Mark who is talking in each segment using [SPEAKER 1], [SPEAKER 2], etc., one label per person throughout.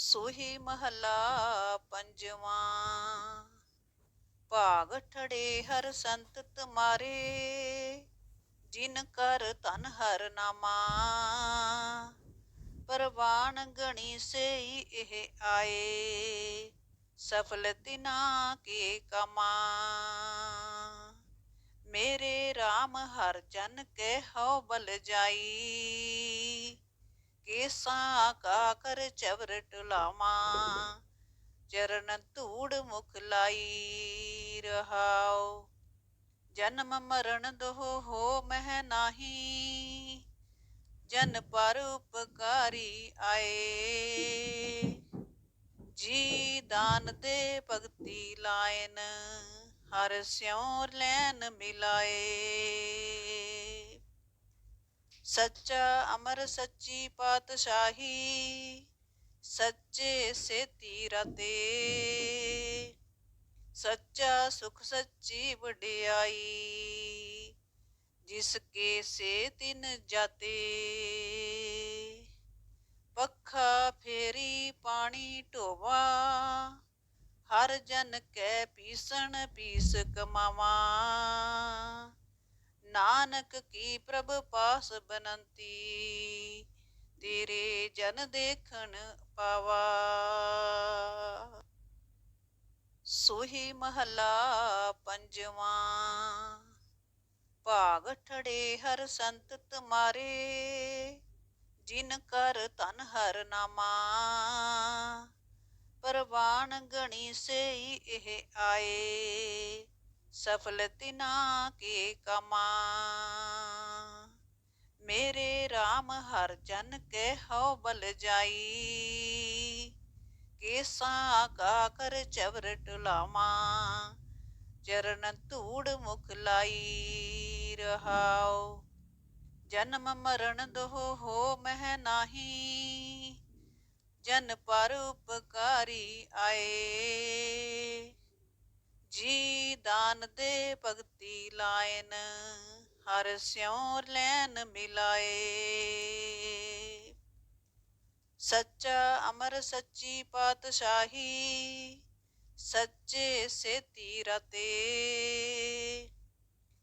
[SPEAKER 1] ਸੋਹੀ ਮਹੱਲਾ ਪੰਜਵਾਂ। ਭਾਗ ਠੜੇ ਹਰ ਸੰਤ ਤੁਮਾਰੇ, ਜਿਨ ਕਰ ਤਨ ਹਰ ਨਾਮਾ। ਪਰਵਾਨ ਗਣੀ ਸਈ ਇਹ ਆਏ, ਸਫਲ ਤਿਨਾ ਕੇ ਕਮਾ। ਮੇਰੇ RAM ਹਰ ਜਨ ਕੇ ਹਉ ਬਲ ਜਾਈ। ਕੇਸਾਂ ਕਾ ਕਰ ਚਵਰ ਟੁਲਾਵਾ ਚਰਨ ਧੂੜ ਮੁਖ ਲਾਈ ਰਹਾਓ ਜਨਮ ਮਰਨ ਦੋਹ ਹੋ ਮਹਿ ਨਾਹੀ। ਜਨ ਪਰ ਉਪਕਾਰੀ ਆਏ। ਜੀ ਦਾਨ ਦੇ ਭਗਤੀ ਲਾਇਨ, ਹਰ ਸਿਉ ਲੈਨ ਮਿਲਾਏ। ਸੱਚਾ ਅਮਰ ਸੱਚੀ ਪਾਤਸ਼ਾਹੀ, ਸੱਚੇ ਸੇਤੀ ਰਤੇ। ਸੱਚਾ ਸੁਖ ਸੱਚੀ ਵਡਿਆਈ, ਜਿਸ ਕੇ ਸੇ ਤਿਨ ਜਾਤੇ। ਪੱਖਾ ਫੇਰੀ ਪਾਣੀ ਢੋਵਾ, ਹਰ ਜਨ ਕੈ ਪੀਸਣ ਪੀਸ ਕਮਾਵਾ। ਨਾਨਕ ਕੀ ਪ੍ਰਭ ਪਾਸ ਬਨੰਤੀ, ਤੇਰੇ ਜਨ ਦੇਖਣ ਪਾਵਾ। ਸੋਹੀ ਮਹੱਲਾ ਪੰਜਵਾਂ, ਭਾਗ ਠੜੇ ਹਰ ਸੰਤ ਤੁਮਾਰੇ, ਜਿਨ ਕਰ ਤਨ ਹਰ ਨਾਮਾ। ਪਰਵਾਨ ਗਣੀ ਸਈ ਇਹ ਆਏ। ਸਫਲ ਤਿਨਾ ਕੇ ਕਮਾ। ਮੇਰੇ RAM ਹਰ ਜਨ ਕੇ ਹਉ ਬਲ ਜਾਈ। ਕੇਸਾ ਕਾ ਕਰ ਚਵਰ ਟੁਲਾਵਾ। ਚਰਨ ਧੂੜ ਮੁਖ ਲਾਈ ਰਹਾਉ ਜਨਮ ਮਰਨ ਦੋਹ ਹੋ ਮਹਿ ਨਾਹੀ। ਜਨ ਪਰ ਉਪਕਾਰੀ ਆਏ। ਜੀ ਦਾਨ ਦੇ ਭਗਤੀ ਲਾਇਨ, ਹਰ ਸਿਉ ਲੈਨ ਮਿਲਾਏ। ਸੱਚਾ ਅਮਰ ਸੱਚੀ ਪਾਤਸ਼ਾਹੀ, ਸੱਚੇ ਸੇਤੀ ਰਤੇ।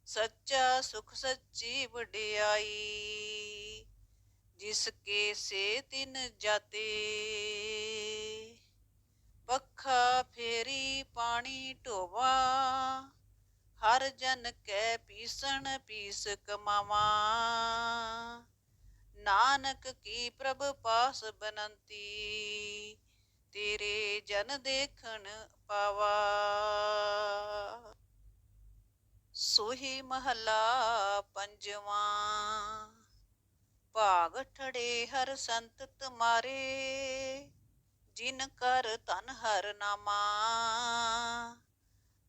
[SPEAKER 1] ਸੱਚਾ ਸੁਖ ਸੱਚੀ ਵਡਿਆਈ, ਜਿਸ ਕੇ ਸੇ ਤਿਨ ਜਾਤੇ। ਪੱਖਾ ਫੇਰੀ ਪਾਣੀ ਢੋਵਾ, ਹਰ ਜਨ ਕੈ ਪੀਸਣ ਪੀਸ ਕਮਾਵਾ। ਨਾਨਕ ਕੀ ਪ੍ਰਭ ਪਾਸ ਬਨੰਤੀ, ਤੇਰੇ ਜਨ ਦੇਖਣ ਪਾਵਾ। ਸੋਹੀ ਮਹੱਲਾ ਪੰਜਵਾਂ, ਭਾਗ ਠੜੇ ਹਰ ਸੰਤ ਤੁਮਾਰੇ। ਜਿਨ ਕਰ ਤਨ ਹਰ ਨਾਮਾ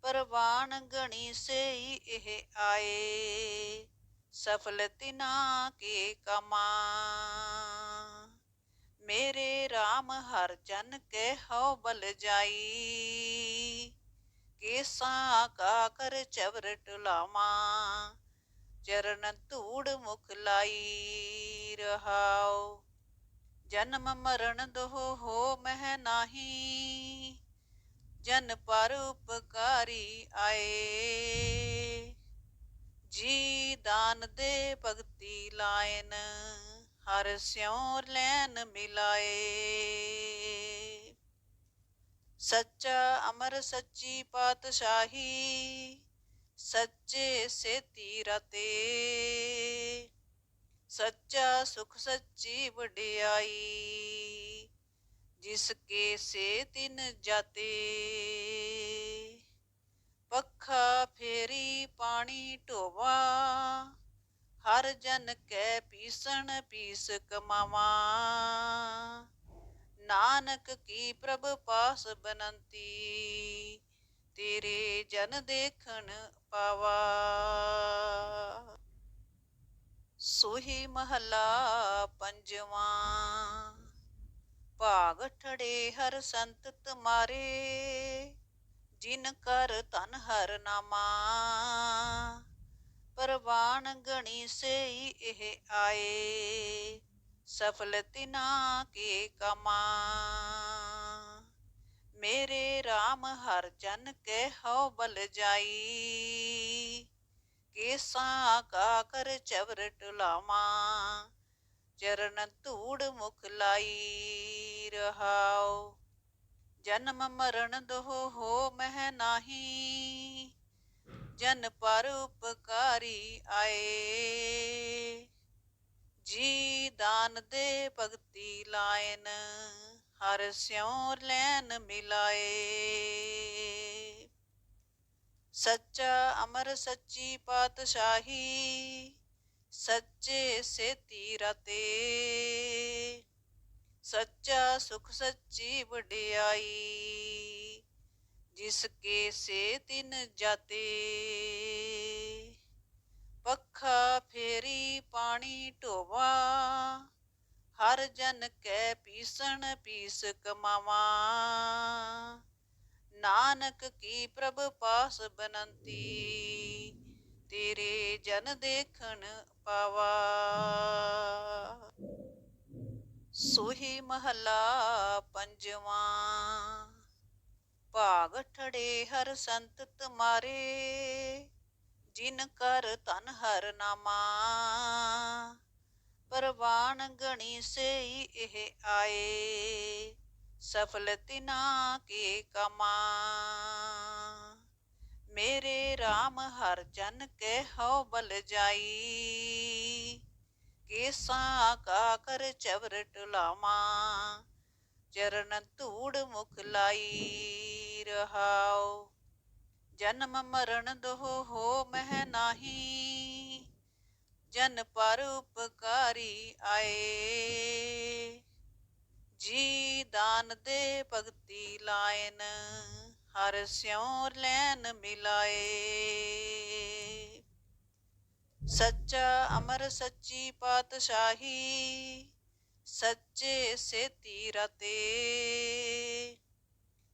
[SPEAKER 1] ਪਰਵਾਨ ਗਣੀ ਸਈ ਇਹ ਆਏ, ਸਫਲ ਤਿਨਾ ਕੇ ਕਮਾ। ਮੇਰੇ RAM ਹਰ ਜਨ ਕੇ ਹਉ ਬਲ ਜਾਈ, ਕੇਸਾ ਕਾ ਕਰ ਚਵਰ ਟੁਲਾਵਾ ਚਰਨ ਧੂੜ ਮੁਖ ਲਾਈ ਰਹਾਉ ਜਨਮ ਮਰਨ ਦੋ ਹੋ ਮਹਿ ਨਾਹੀ, ਜਨ ਪਰ ਉਪਕਾਰੀ ਆਏ। ਜੀ ਦਾਨ ਦੇ ਭਗਤੀ ਲਾਇਨ, ਹਰ ਸਿਉ ਲੈਨ ਮਿਲਾਏ। ਸੱਚਾ ਅਮਰ ਸੱਚੀ ਪਾਤਸ਼ਾਹੀ, ਸੱਚੇ ਸੇਤੀ ਰਤੇ। ਸੱਚਾ ਸੁਖ ਸੱਚੀ ਵਡਿਆਈ, ਜਿਸ ਕੇ ਸੇ ਤਿਨ ਜਾਤੇ। ਪੱਖਾ ਫੇਰੀ ਪਾਣੀ ਢੋਵਾ, ਹਰ ਜਨ ਕੈ ਪੀਸਣ ਪੀਸ ਕਮਾਵਾ। ਨਾਨਕ ਕੀ ਪ੍ਰਭ ਪਾਸ ਬਨੰਤੀ, ਤੇਰੇ ਜਨ ਦੇਖਣ ਪਾਵਾ। ਸੋਹੀ ਮਹੱਲਾ ਪੰਜਵਾਂ। ਭਾਗ ਠੜੇ ਹਰ ਸੰਤ ਤੁਮਾਰੇ, ਜਿਨ ਕਰ ਤਨ ਹਰ ਨਾਮਾ। ਪਰਵਾਨ ਗਣੀ ਸਈ ਇਹ ਆਏ, ਸਫਲ ਤਿਨਾ ਕੇ ਕਮਾ। ਮੇਰੇ RAM ਹਰ ਜਨ ਕੇ ਹਉ ਬਲ ਜਾਈ ਕੇਸਾਂ ਕਾ ਕਰ ਚਵਰ ਟੁਲਾਵਾ ਚਰਨ ਧੂੜ ਮੁਖ ਲਾਈ ਰਹਾਓ ਜਨਮ ਮਰਨ ਦੋਹ ਹੋ ਮਹਿ ਨਾਹੀ। ਜਨ ਪਰ ਉਪਕਾਰੀ ਆਏ। ਜੀ ਦਾਨ ਦੇ ਭਗਤੀ ਲਾਇਨ, ਹਰ ਸਿਉ ਲੈਨ ਮਿਲਾਏ। ਸੱਚਾ ਅਮਰ ਸੱਚੀ ਪਾਤਸ਼ਾਹੀ, ਸੱਚੇ ਸੇਤੀ ਰਤੇ। ਸੱਚਾ ਸੁਖ ਸੱਚੀ ਵਡਿਆਈ, ਜਿਸ ਕੇ ਸੇ ਤਿਨ ਜਾਤੇ। ਪੱਖਾ ਫੇਰੀ ਪਾਣੀ ਢੋਵਾ, ਹਰ ਜਨ ਕੈ ਪੀਸਣ ਪੀਸ ਕਮਾਵਾ। ਨਾਨਕ ਕੀ ਪ੍ਰਭ ਪਾਸ ਬਨੰਤੀ, ਤੇਰੇ ਜਨ ਦੇਖਣ ਪਾਵਾ। ਸੋਹੀ ਮਹਲਾ ਪੰਜਵਾਂ, ਭਾਗ ਠੜੇ ਹਰ ਸੰਤ ਤੁਮਾਰੇ, ਜਿਨ ਕਰ ਤਨ ਹਰ ਨਾਮਾ। ਪਰਵਾਨ ਗਣੀ ਸਈ ਇਹ ਆਏ ਸਫਲ ਤਿਨਾ ਕੇ ਕਮਾ। ਮੇਰੇ RAM ਹਰ ਜਨ ਕੇ ਹਉ ਬਲ ਜਾਈ। ਕੇਸਾ ਕਾ ਕਰ ਚਵਰ ਟੁਲਾਵਾ ਚਰਨ ਧੂੜ ਮੁਖ ਲਾਈ ਰਹਾਉ। ਜਨਮ ਮਰਨ ਦੋਹ ਹੋ ਮਹਿ ਨਾਹੀ। ਜਨ ਪਰ ਉਪਕਾਰੀ ਆਏ। ਜੀ ਦਾਨ ਦੇ ਭਗਤੀ ਲਾਇਨ, ਹਰ ਸਿਉ ਲੈਨ ਮਿਲਾਏ। ਸੱਚਾ ਅਮਰ ਸੱਚੀ ਪਾਤਸ਼ਾਹੀ, ਸੱਚੇ ਸੇਤੀ ਰਤੇ।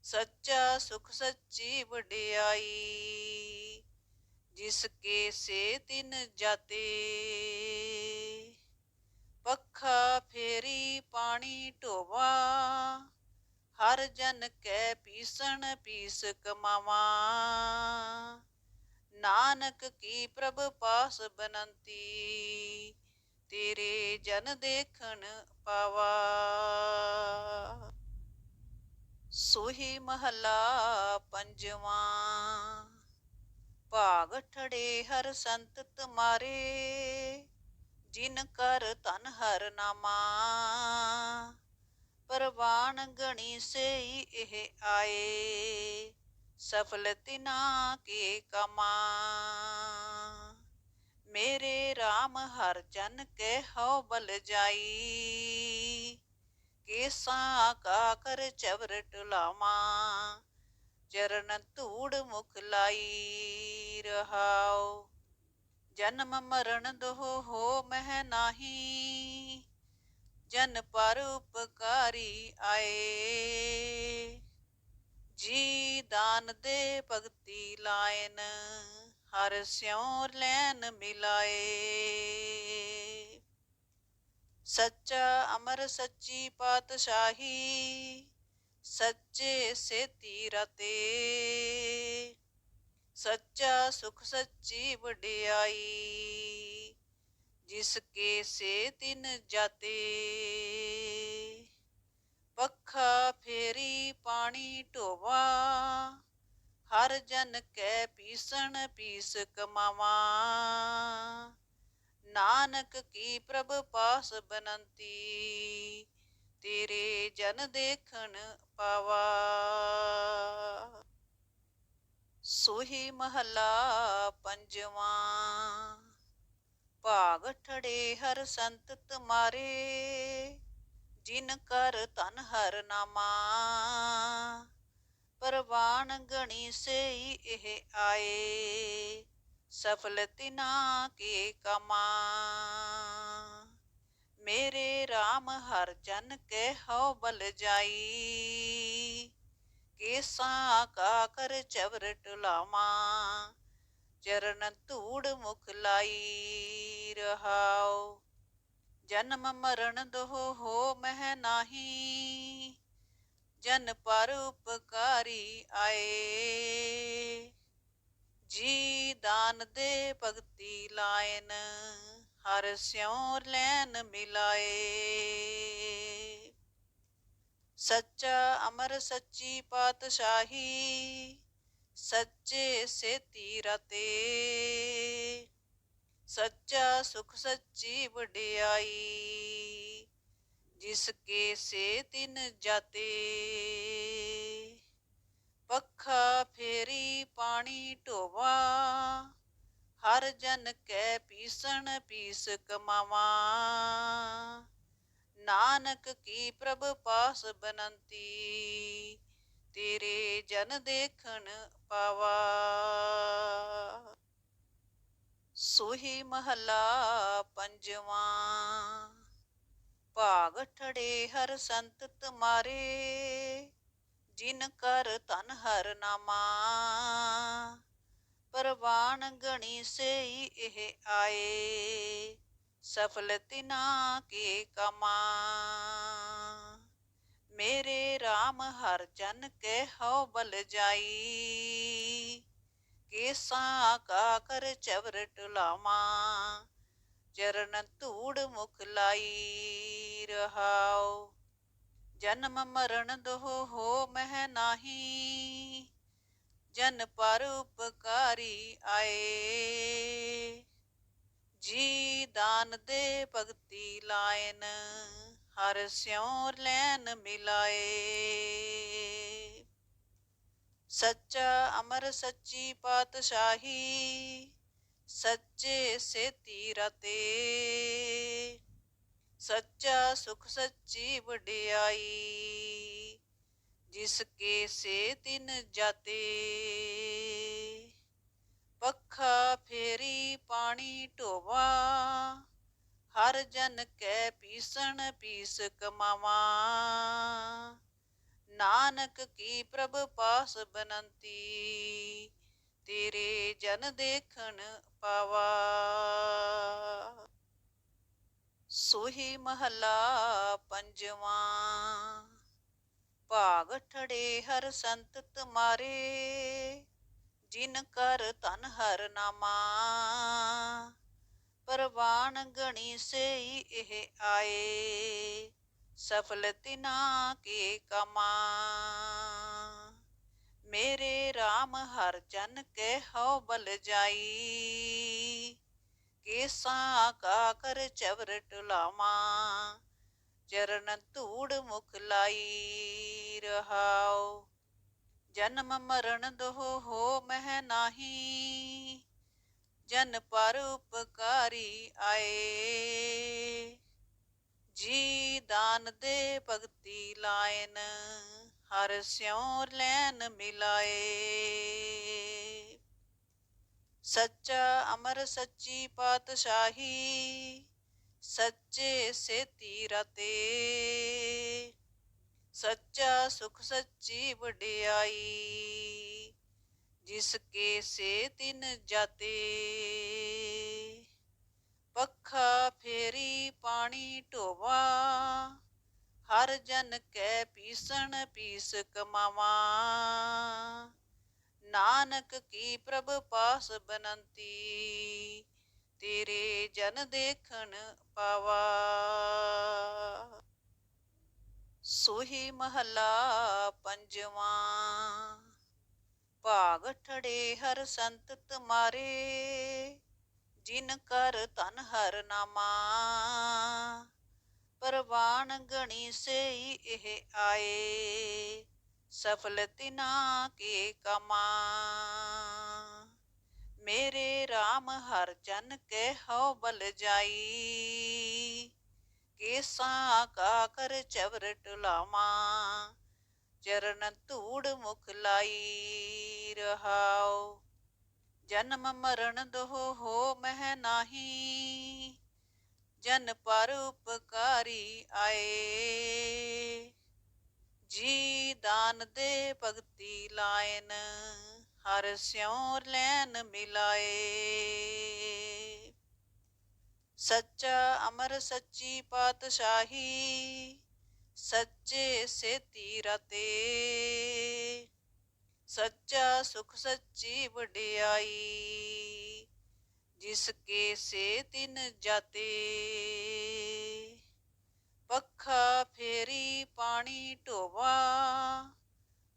[SPEAKER 1] ਸੱਚਾ ਸੁਖ ਸੱਚੀ ਵਡਿਆਈ, ਜਿਸ ਕੇ ਸੇ ਤਿਨ ਜਾਤੇ। ਹਰ ਜਨ ਕੈ ਪੀਸਣ ਪੀਸ ਕਮਾਵਾ। ਨਾਨਕ ਕੀ ਪ੍ਰਭ ਪਾਸ ਬਨੰਤੀ, ਤੇਰੇ ਜਨ ਦੇਖਣ ਪਾਵਾ। ਸੋਹੀ ਮਹਲਾ ਪੰਜਵਾਂ, ਭਾਗ ਠੜੇ ਹਰ ਸੰਤ ਤੁਮਾਰੇ, ਜਿਨ ਕਰ ਤਨ ਹਰ ਨਾਮਾ। ਪਰਵਾਨ ਗਣੀ ਸਈ ਇਹ ਆਏ। ਸਫਲ ਤਿਨਾ ਕੇ ਕਮਾ। ਮੇਰੇ RAM ਹਰ ਜਨ ਕੇ ਹਉ ਬਲ ਜਾਈ। ਕੇਸਾ ਕਾ ਕਰ ਚਵਰ ਟੁਲਾਵਾ ਚਰਨ ਧੂੜ ਮੁਖ ਲਾਈ ਰਹਾਉ ਜਨਮ ਮਰਨ ਦੋਹ ਹੋ ਮਹਿ ਨਾਹੀ। ਜਨ ਪਰ ਉਪਕਾਰੀ ਆਏ। ਜੀ ਦਾਨ ਦੇ ਭਗਤੀ ਲਾਇਨ, ਹਰ ਸਿਉ ਲੈਨ ਮਿਲਾਏ। ਸੱਚਾ ਅਮਰ, ਸੱਚੀ ਪਾਤਸ਼ਾਹੀ, ਸੱਚੇ ਸੇਤੀ ਰਤੇ। ਸੱਚਾ ਸੁਖ, ਸੱਚੀ ਵਡਿਆਈ। ਜਿਸ ਕੇ ਸੇ ਤਿਨ ਜਾਤੇ। ਪੱਖਾ ਫੇਰੀ ਪਾਣੀ ਢੋਵਾ। ਹਰ ਜਨ ਕੈ ਪੀਸਣ ਪੀਸ ਕਮਾਵਾ। ਨਾਨਕ ਕੀ ਪ੍ਰਭ ਪਾਸ ਬਨੰਤੀ। ਤੇਰੇ ਜਨ ਦੇਖਣ ਪਾਵਾ। ਸੋਹੀ ਮਹਲਾ ਪੰਜਵਾਂ। ਭਾਗ ਠੜੇ ਹਰ ਸੰਤ ਤੁਮਾਰੇ, ਜਿਨ ਕਰ ਤਨ ਹਰ ਨਾਮਾ। ਪਰਵਾਨ ਗਣੀ ਸਈ ਇਹ ਆਏ, ਸਫਲ ਤਿਨਾ ਕੇ ਕਮਾ। ਮੇਰੇ RAM ਹਰ ਜਨ ਕੇ ਹਉ ਬਲ ਜਾਈ, ਕੇਸਾ ਕਾ ਕਰ ਚਵਰ ਟੁਲਾਵਾ ਚਰਨ ਧੂੜ ਮੁਖ ਲਾਈ ਰਹਾਉ। ਜਨਮ ਮਰਨ ਦੋਹ ਹੋ ਮਹਿ ਨਾਹੀ। ਜਨ ਪਰ ਉਪਕਾਰੀ ਆਏ। ਜੀ ਦਾਨ ਦੇ ਭਗਤੀ ਲਾਇਨ, ਹਰ ਸਿਉ ਲੈਨ ਮਿਲਾਏ। ਸੱਚਾ ਅਮਰ ਸੱਚੀ ਪਾਤਸ਼ਾਹੀ ਸੱਚੇ ਸੇਤੀ ਰਤੇ ਸੱਚਾ ਸੁਖ ਸੱਚੀ ਵਡਿਆਈ, ਜਿਸ ਕੇ ਸੇ ਤਿਨ ਜਾਤੇ। ਪੱਖਾ ਫੇਰੀ ਪਾਣੀ ਢੋਵਾ, ਹਰ ਜਨ ਕੈ ਪੀਸਣ ਪੀਸ ਕਮਾਵਾ। ਨਾਨਕ ਕੀ ਪ੍ਰਭ ਪਾਸ ਬਨੰਤੀ ਤੇਰੇ ਜਨ ਦੇਖਣ ਪਾਵਾ। ਸੋਹੀ ਮਹਲਾ ਪੰਜਵਾਂ, ਭਾਗ ਠੜੇ ਹਰ ਸੰਤ ਤੁਮਾਰੇ, ਜਿਨ ਕਰ ਤਨ ਹਰ ਨਾਮਾ। ਪਰਵਾਨ ਗਣੀ ਸਈ ਇਹ ਆਏ, ਸਫਲ ਤਿਨਾ ਕੇ ਕਮਾ। ਮੇਰੇ RAM ਹਰ ਜਨ ਕੇ ਹਉ ਬਲ ਜਾਈ। ਕੇਸਾ ਕਾ ਕਰ ਚਵਰ ਟੁਲਾਵਾ ਚਰਨ ਧੂੜ ਮੁਖ ਲਾਈ ਰਹਾਉ। ਜਨਮ ਮਰਨ ਦੋਹ ਹੋ ਮਹਿ ਨਾਹੀ, ਜਨ ਪਰ ਉਪਕਾਰੀ ਆਏ। ਜੀ ਦਾਨ ਦੇ ਭਗਤੀ ਲਾਇਨ ਹਰ ਸਿਉ ਲੈਨ ਮਿਲਾਏ। ਸੱਚਾ ਅਮਰ ਸੱਚੀ ਪਾਤਸ਼ਾਹੀ, ਸੱਚੇ ਸੇਤੀ ਰਤੇ। ਸੱਚਾ ਸੁਖ ਸੱਚੀ ਵਡਿਆਈ, ਜਿਸ ਕੇ ਸੇ ਤਿਨ ਜਾਤੇ। ਪੱਖਾ ਫੇਰੀ ਪਾਣੀ ਢੋਵਾ ਹਰ ਜਨ ਕੈ ਪੀਸਣ ਪੀਸ ਕਮਾਵਾ। ਨਾਨਕ ਕੀ ਪ੍ਰਭ ਪਾਸ ਬਨੰਤੀ, ਤੇਰੇ ਜਨ ਦੇਖਣ ਪਾਵਾ। ਸੋਹੀ ਮਹਲਾ ਪੰਜਵਾਂ, ਭਾਗ ਠੜੇ ਹਰ ਸੰਤ ਤੁਮਾਰੇ। ਜਿਨ ਕਰ ਤਨ ਹਰ ਨਾਮਾ ਪਰਵਾਨ ਗਣੀ ਸਈ ਇਹ ਆਏ। ਸਫਲ ਤਿਨਾ ਕੇ ਕਮਾ। ਮੇਰੇ RAM ਹਰ ਜਨ ਕੇ ਹਉ ਬਲ ਜਾਈ। ਕੇਸਾ ਕਾ ਕਰ ਚਵਰ ਟੁਲਾਵਾ। ਚਰਨ ਧੂੜ ਮੁਖ ਲਾਈ ਰਹਾਉ ਜਨਮ ਮਰਨ ਦੋਹ ਹੋ ਮਹਿ ਨਾਹੀ। ਜਨ ਪਰ ਉਪਕਾਰੀ ਆਏ। ਜੀ ਦਾਨ ਦੇ ਭਗਤੀ ਲਾਇਨ, ਹਰ ਸਿਉ ਲੈਨ ਮਿਲਾਏ। ਸੱਚਾ ਅਮਰ ਸੱਚੀ ਪਾਤਸ਼ਾਹੀ, ਸੱਚੇ ਸੇਤੀ ਰਤੇ। ਸੱਚਾ ਸੁਖ ਸੱਚੀ ਵਡਿਆਈ। ਜਿਸ ਕੇ ਸੇ ਤਿਨ ਜਾਤੇ। ਪੱਖਾ ਫੇਰੀ ਪਾਣੀ ਢੋਵਾ। ਹਰ ਜਨ ਕੈ ਪੀਸਣ ਪੀਸ ਕਮਾਵਾ। ਨਾਨਕ ਕੀ ਪ੍ਰਭ ਪਾਸ ਬਨੰਤੀ। ਤੇਰੇ ਜਨ ਦੇਖਣ ਪਾਵਾ। ਸੋਹੀ ਮਹਲਾ ਪੰਜਵਾਂ। ਭਾਗ ਠੜੇ ਹਰ ਸੰਤ ਤੁਮਾਰੇ, ਜਿਨ ਕਰ ਤਨ ਹਰ ਨਾਮਾ। ਪਰਵਾਨ ਗਣੀ ਸਈ ਇਹ ਆਏ, ਸਫਲ ਤਿਨਾ ਕੇ ਕਮਾ। ਮੇਰੇ RAM ਹਰ ਜਨ ਕੇ ਹਉ ਬਲ ਜਾਈ, ਕੇਸਾ ਕਾ ਕਰ ਚਵਰ ਟੁਲਾਵਾ ਚਰਨ ਧੂੜ ਮੁਖ ਲਾਈ ਰਹਾਉ। ਜਨਮ ਮਰਨ ਦੋਹ ਹੋ ਮਹਿ ਨਾਹੀ। ਜਨ ਪਰ ਉਪਕਾਰੀ ਆਏ। ਜੀ ਦਾਨ ਦੇ ਭਗਤੀ ਲਾਇਨ, ਹਰ ਸਿਉ ਲੈਨ ਮਿਲਾਏ। ਸੱਚਾ ਅਮਰ ਸੱਚੀ ਪਾਤਸ਼ਾਹੀ ਸੱਚੇ ਸੇਤੀ ਰਤੇ ਸੱਚਾ ਸੁਖ ਸੱਚੀ ਵਡਿਆਈ, ਜਿਸ ਕੇ ਸੇ ਤਿਨ ਜਾਤੇ। ਪੱਖਾ ਫੇਰੀ ਪਾਣੀ ਢੋਵਾ,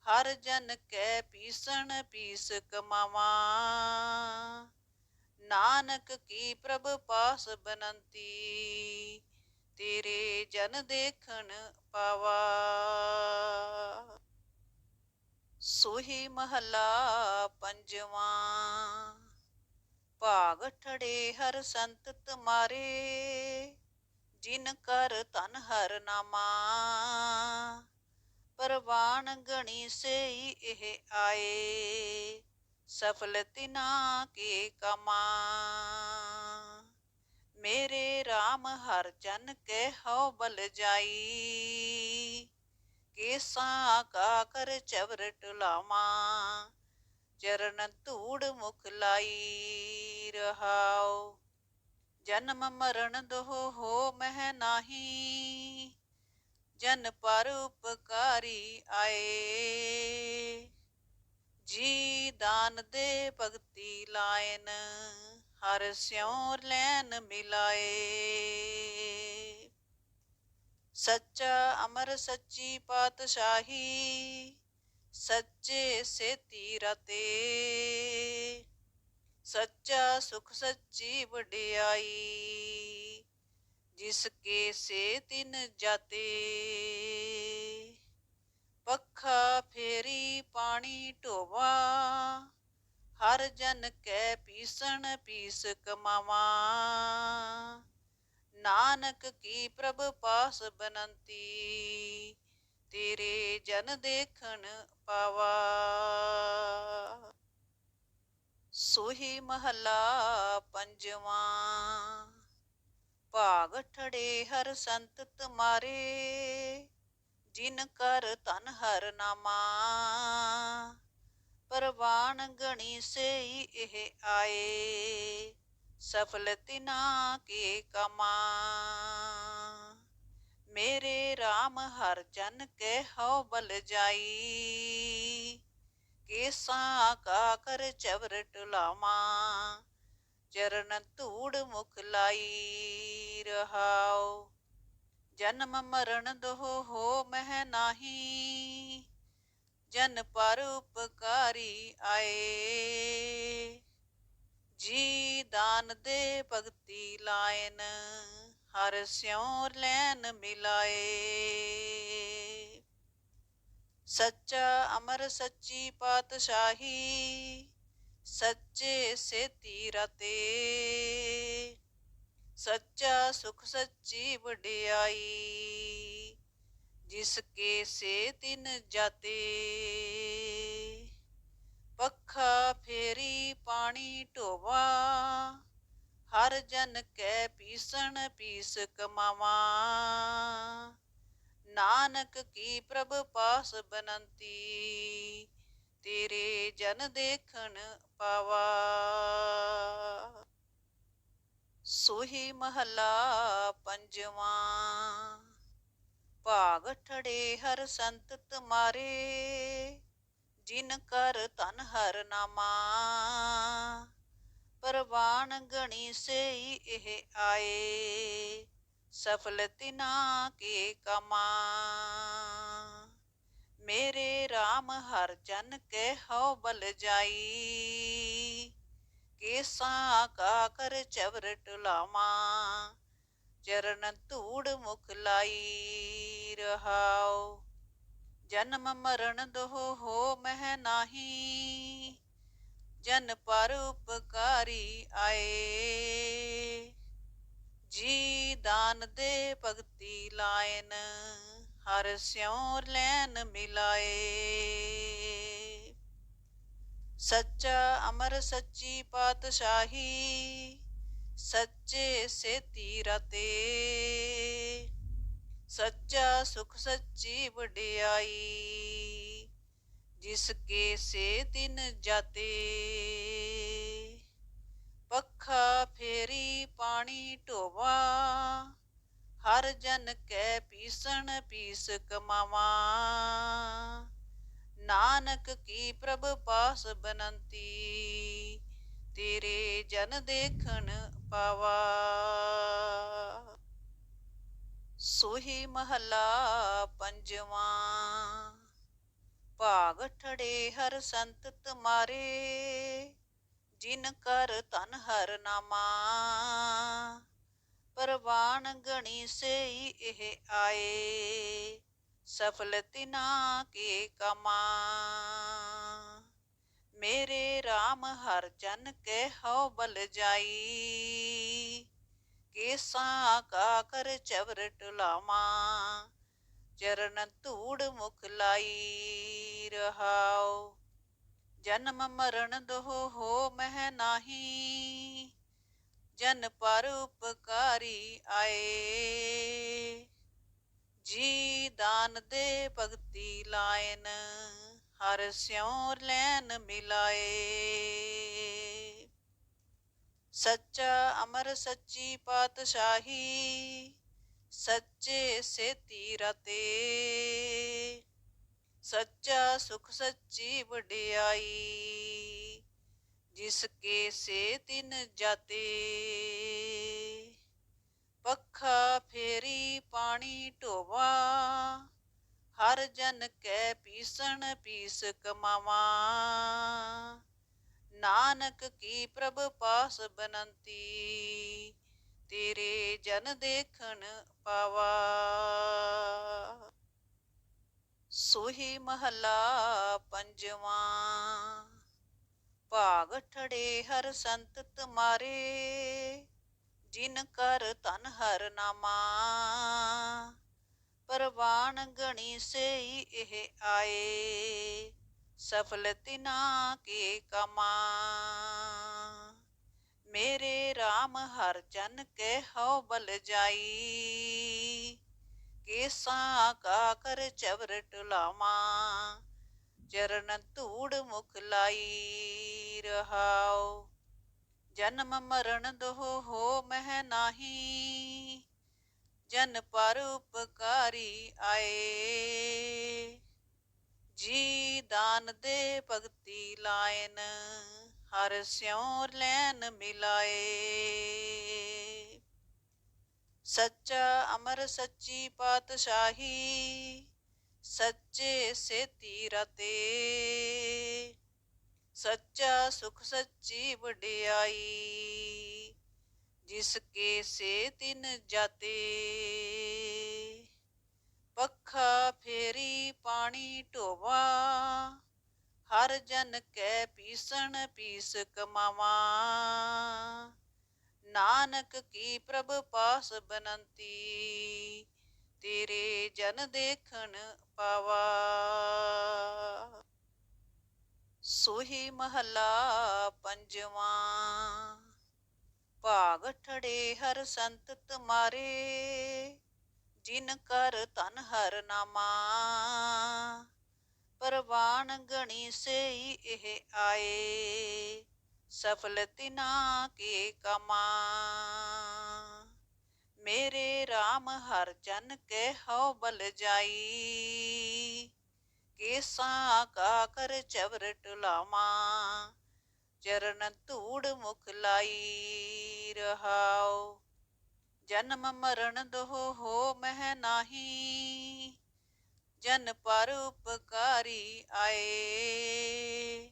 [SPEAKER 1] ਹਰ ਜਨ ਕੈ ਪੀਸਣ ਪੀਸ ਕਮਾਵਾ। ਨਾਨਕ ਕੀ ਪ੍ਰਭ ਪਾਸ ਬਨੰਤੀ ਤੇਰੇ ਜਨ ਦੇਖਣ ਪਾਵਾ। ਸੋਹੀ ਮਹਲਾ ਪੰਜਵਾਂ। ਭਾਗ ਠੜੇ ਹਰ ਸੰਤ ਤੁਮਾਰੇ। ਜਿਨ ਕਰ ਤਨ ਹਰ ਨਾਮਾ। ਪਰਵਾਨ ਗਣੀ ਸਈ ਇਹ ਆਏ। ਸਫਲ ਤਿਨਾ ਕੇ ਕਮਾ। ਮੇਰੇ RAM ਹਰ ਜਨ ਕੇ ਹਉ ਬਲ ਜਾਈ। ਕੇਸਾ ਕਾ ਕਰ ਚਵਰ ਟੁਲਾਵਾ ਚਰਨ ਧੂੜ ਮੁਖ ਲਾਈ ਰਹਾਉ। ਜਨਮ ਮਰਨ ਦੋਹ ਹੋ ਮਹਿ ਨਾਹੀ, ਜਨ ਪਰ ਉਪਕਾਰੀ ਆਏ। ਜੀ ਦਾਨ ਦੇ ਭਗਤੀ ਲਾਇਨ ਹਰ ਸਿਉ ਲੈਨ ਮਿਲਾਏ। ਸੱਚਾ ਅਮਰ ਸੱਚੀ ਪਾਤਸ਼ਾਹੀ, ਸੱਚੇ ਸੇਤੀ ਰਤੇ। ਸੱਚਾ ਸੁਖ ਸੱਚੀ ਵਡਿਆਈ, ਜਿਸ ਕੇ ਸੇ ਤਿਨ ਜਾਤੇ। ਪੱਖਾ ਫੇਰੀ ਪਾਣੀ ਢੋਵਾ ਹਰ ਜਨ ਕੈ ਪੀਸਣ ਪੀਸ ਕਮਾਵਾ। ਨਾਨਕ ਕੀ ਪ੍ਰਭ ਪਾਸ ਬਨੰਤੀ, ਤੇਰੇ ਜਨ ਦੇਖਣ ਪਾਵਾ। ਸੋਹੀ ਮਹਲਾ ਪੰਜਵਾਂ, ਭਾਗ ਠੜੇ ਹਰ ਸੰਤ ਤੁਮਾਰੇ। ਜਿਨ ਕਰ ਤਨ ਹਰ ਨਾਮਾ ਪਰਵਾਨ ਗਣੀ ਸਈ ਇਹ ਆਏ। ਸਫਲ ਤਿਨਾ ਕੇ ਕਮਾ। ਮੇਰੇ RAM ਹਰ ਜਨ ਕੇ ਹਉ ਬਲ ਜਾਈ। ਕੇਸਾ ਕਾ ਕਰ ਚਵਰ ਟੁਲਾਵਾ ਚਰਨ ਧੂੜ ਮੁਖ ਲਾਈ ਰਹਾਉ ਜਨਮ ਮਰਨ ਦੋਹ ਹੋ ਮਹਿ ਨਾਹੀ। ਜਨ ਪਰ ਉਪਕਾਰੀ ਆਏ। ਜੀ ਦਾਨ ਦੇ ਭਗਤੀ ਲਾਇਨ, ਹਰ ਸਿਉ ਲੈਨ ਮਿਲਾਏ। ਸੱਚਾ ਅਮਰ ਸੱਚੀ ਪਾਤਸ਼ਾਹੀ, ਸੱਚੇ ਸੇਤੀ ਰਤੇ। ਸੱਚਾ ਸੁਖ ਸੱਚੀ ਵਡਿਆਈ। ਜਿਸ ਕੇ ਸੇ ਤਿਨ ਜਾਤੇ। ਪੱਖਾ ਫੇਰੀ ਪਾਣੀ ਢੋਵਾ। ਹਰ ਜਨ ਕੈ ਪੀਸਣ ਪੀਸ ਕਮਾਵਾ। ਨਾਨਕ ਕੀ ਪ੍ਰਭ ਪਾਸ ਬਨੰਤੀ। ਤੇਰੇ ਜਨ ਦੇਖਣ ਪਾਵਾ। ਸੋਹੀ ਮਹਲਾ ਪੰਜਵਾਂ। ਭਾਗ ਠੜੇ ਹਰ ਸੰਤ ਤੁਮਾਰੇ, ਜਿਨ ਕਰ ਤਨ ਹਰ ਨਾਮਾ। ਪਰਵਾਨ ਗਣੀ ਸਈ ਇਹ ਆਏ, ਸਫਲ ਤਿਨਾ ਕੇ ਕਮਾ। ਮੇਰੇ RAM ਹਰ ਜਨ ਕੇ ਹਉ ਬਲ ਜਾਈ, ਕੇਸਾ ਕਾ ਕਰ ਚਵਰ ਟੁਲਾਵਾ ਚਰਨ ਧੂੜ ਮੁਖ ਲਾਈ। ਰਹਾਉ ਜਨਮ ਮਰਨ ਦੋ ਹੋ ਮਹਿ ਨਾਹੀ। ਜਨ ਪਰ ਉਪਕਾਰੀ ਆਏ। ਜੀ ਦਾਨ ਦੇ ਭਗਤੀ ਲਾਇਨ, ਹਰ ਸਿਉ ਲੈਨ ਮਿਲਾਏ। ਸੱਚਾ ਅਮਰ, ਸੱਚੀ ਪਾਤਸ਼ਾਹੀ, ਸੱਚੇ ਸੇਤੀ ਰਤੇ। ਸੱਚਾ ਸੁਖ ਸੱਚੀ ਵਡਿਆਈ, ਜਿਸ ਕੇ ਸੇ ਤਿਨ ਜਾਤੇ। ਪੱਖਾ ਫੇਰੀ ਪਾਣੀ ਢੋਵਾ, ਹਰ ਜਨ ਕੈ ਪੀਸਣ ਪੀਸ ਕਮਾਵਾ। ਨਾਨਕ ਕੀ ਪ੍ਰਭ ਪਾਸ ਬਨੰਤੀ, ਤੇਰੇ ਜਨ ਦੇਖਣ ਪਾਵਾ। ਸੋਹੀ ਮਹੱਲਾ ਪੰਜਵਾਂ। ਭਾਗ ਠੜੇ ਹਰ ਸੰਤ ਤੁਮਾਰੇ, ਜਿਨ ਕਰ ਤਨ ਹਰ ਨਾਮਾ। ਪਰਵਾਨ ਗਣੀ ਸਈ ਇਹ ਆਏ, ਸਫਲ ਤਿਨਾ ਕੇ ਕਮਾ। ਮੇਰੇ RAM ਹਰ ਜਨ ਕੇ ਹਉ ਬਲ ਜਾਈ। ਕੇਸਾਂ ਕਾ ਕਰ ਚਵਰ ਟੁਲਾਵਾ ਚਰਨ ਧੂੜ ਮੁਖ ਲਾਈ ਰਹਾਓ ਜਨਮ ਮਰਨ ਦੋਹ ਹੋ ਮਹਿ ਨਾਹੀ। ਜਨ ਪਰ ਉਪਕਾਰੀ ਆਏ। ਜੀ ਦਾਨ ਦੇ ਭਗਤੀ ਲਾਇਨ, ਹਰ ਸਿਉ ਲੈਨ ਮਿਲਾਏ। ਸੱਚਾ ਅਮਰ ਸੱਚੀ ਪਾਤਸ਼ਾਹੀ, ਸੱਚੇ ਸੇਤੀ ਰਤੇ। ਸੱਚਾ ਸੁਖ ਸੱਚੀ ਵਡਿਆਈ, ਜਿਸ ਕੇ ਸੇ ਤਿਨ ਜਾਤੇ। ਪੱਖਾ ਫੇਰੀ ਪਾਣੀ ਢੋਵਾ, ਹਰ ਜਨ ਕੈ ਪੀਸਣ ਪੀਸ ਕਮਾਵਾ। ਨਾਨਕ ਕੀ ਪ੍ਰਭ ਪਾਸ ਬਨੰਤੀ, ਤੇਰੇ ਜਨ ਦੇਖਣ ਪਾਵਾ। ਸੋਹੀ ਮਹਲਾ ਪੰਜਵਾਂ, ਭਾਗ ਠੜੇ ਹਰ ਸੰਤ ਤੁਮਾਰੇ, ਜਿਨ ਕਰ ਤਨ ਹਰ ਨਾਮਾ। ਪਰਵਾਨ ਗਣੀ ਸਈ ਇਹ ਆਏ ਸਫਲ ਤਿਨਾ ਕੇ ਕਮਾ। ਮੇਰੇ RAM ਹਰ ਜਨ ਕੇ ਹਉ ਬਲ ਜਾਈ। ਕੇਸਾ ਕਾ ਕਰ ਚਵਰ ਟੁਲਾਵਾ ਚਰਨ ਧੂੜ ਮੁਖ ਲਾਈ ਰਹਾਉ। ਜਨਮ ਮਰਨ ਦੋਹ ਹੋ ਮਹਿ ਨਾਹੀ। ਜਨ ਪਰ ਉਪਕਾਰੀ ਆਏ। ਜੀ ਦਾਨ ਦੇ ਭਗਤੀ ਲਾਇਨ, ਹਰ ਸਿਉ ਲੈਨ ਮਿਲਾਏ। ਸੱਚਾ ਅਮਰ ਸੱਚੀ ਪਾਤਸ਼ਾਹੀ, ਸੱਚੇ ਸੇਤੀ ਰਤੇ। ਸੱਚਾ ਸੁਖ ਸੱਚੀ ਵਡਿਆਈ, ਜਿਸ ਕੇ ਸੇ ਤਿਨ ਜਾਤੇ। ਪੱਖਾ ਫੇਰੀ ਪਾਣੀ ਢੋਵਾ, ਹਰ ਜਨ ਕੈ ਪੀਸਣ ਪੀਸ ਕਮਾਵਾ। ਨਾਨਕ ਕੀ ਪ੍ਰਭ ਪਾਸ ਬਨੰਤੀ, ਤੇਰੇ ਜਨ ਦੇਖਣ ਪਾਵਾ। ਸੋਹੀ ਮਹਲਾ ਪੰਜਵਾਂ, ਭਾਗ ਠੜੇ ਹਰ ਸੰਤ ਤੁਮਾਰੇ। ਜਿਨ ਕਰ ਤਨ ਹਰ ਨਾਮਾ। ਪਰਵਾਨ ਗਣੀ ਸਈ ਇਹ ਆਏ। ਸਫਲ ਤਿਨਾ ਕੇ ਕਮਾ। ਮੇਰੇ RAM ਹਰ ਜਨ ਕੇ ਹਉ ਬਲ ਜਾਈ। ਕੇਸਾ ਕਾ ਕਰ ਚਵਰ ਟੁਲਾਵਾ ਚਰਨ ਧੂੜ ਮੁਖ ਲਾਈ ਰਹਾਉ ਜਨਮ ਮਰਨ ਦੋ ਹੋ ਮਹਿ ਨਾਹੀ, ਜਨ ਪਰ ਉਪਕਾਰੀ ਆਏ।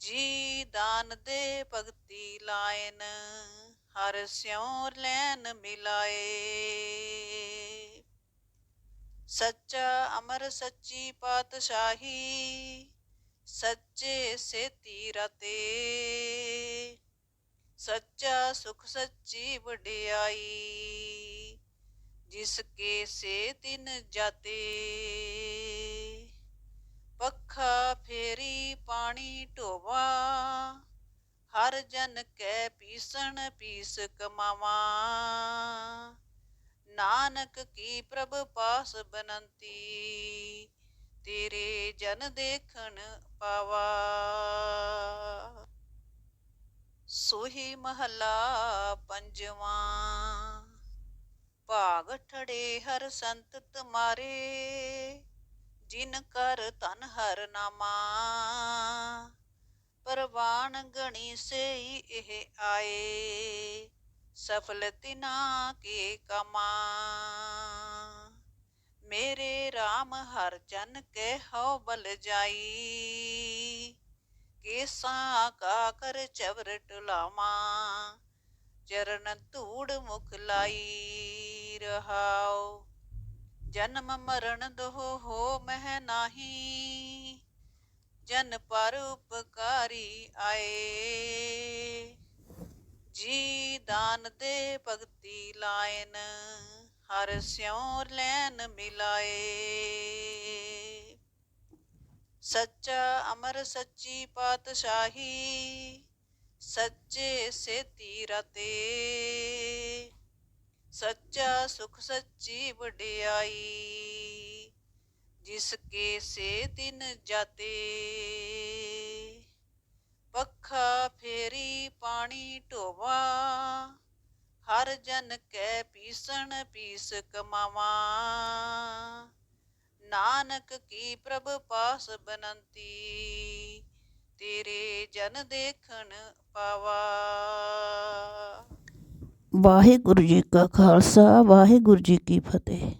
[SPEAKER 1] ਜੀ ਦਾਨ ਦੇ ਭਗਤੀ ਲਾਇਨ, ਹਰ ਸਿਉ ਲੈਨ ਮਿਲਾਏ। ਸੱਚਾ ਅਮਰ ਸੱਚੀ ਪਾਤਸ਼ਾਹੀ, ਸੱਚੇ ਸੇਤੀ ਰਤੇ। ਸੱਚਾ ਸੁਖ ਸੱਚੀ ਵਡਿਆਈ, ਜਿਸ ਕੇ ਸੇ ਤਿਨ ਜਾਤੇ। ਪੱਖਾ ਫੇਰੀ ਪਾਣੀ ਢੋਵਾ, ਹਰ ਜਨ ਕੈ ਪੀਸਣ ਪੀਸ ਕਮਾਵਾ। ਨਾਨਕ ਕੀ ਪ੍ਰਭ ਪਾਸ ਬਨੰਤੀ, ਤੇਰੇ ਜਨ ਦੇਖਣ ਪਾਵਾ। ਸੋਹੀ ਮਹੱਲਾ ਪੰਜਵਾਂ। ਭਾਗ ਠੜੇ ਹਰ ਸੰਤ ਤੁਮਾਰੇ, ਜਿਨ ਕਰ ਤਨ ਹਰ ਨਾਮਾ। ਪਰਵਾਨ ਗਣੀ ਸਈ ਇਹ ਆਏ, ਸਫਲ ਤਿਨਾ ਕੇ ਕਮਾ। ਮੇਰੇ RAM ਹਰ ਜਨ ਕੇ ਹਉ ਬਲ ਜਾਈ। ਕੇਸਾਂ ਕਾ ਕਰ ਚਵਰ ਟੁਲਾਵਾ ਚਰਨ ਧੂੜ ਮੁਖ ਲਾਈ ਰਹਾਓ ਜਨਮ ਮਰਨ ਦੋਹ ਹੋ ਮਹਿ ਨਾਹੀ, ਜਨ ਪਰ ਉਪਕਾਰੀ ਆਏ। ਜੀ ਦਾਨ ਦੇ ਭਗਤੀ ਲਾਇਨ, ਹਰ ਸਿਉ ਲੈਨ ਮਿਲਾਏ। ਸੱਚਾ ਅਮਰ ਸੱਚੀ ਪਾਤਸ਼ਾਹੀ, ਸੱਚੇ ਸੇਤੀ ਰਤੇ। ਸੱਚਾ ਸੁਖ ਸੱਚੀ ਵਡਿਆਈ, ਜਿਸ ਕੇ ਸੇ ਦਿਨ ਜਾਤੇ। ਪੱਖਾ ਫੇਰੀ ਪਾਣੀ ਢੋਵਾ, ਹਰ ਜਨ ਕੈ ਪੀਸਣ ਪੀਸ ਕਮਾਵਾ। ਨਾਨਕ ਕੀ ਪ੍ਰਭ ਪਾਸ ਬਨੰਤੀ, ਤੇਰੇ ਜਨ ਦੇਖਣ ਪਾਵਾ।
[SPEAKER 2] ਵਾਹਿਗੁਰੂ ਜੀ ਕਾ ਖਾਲਸਾ, ਵਾਹਿਗੁਰੂ ਜੀ ਕੀ ਫਤਿਹ।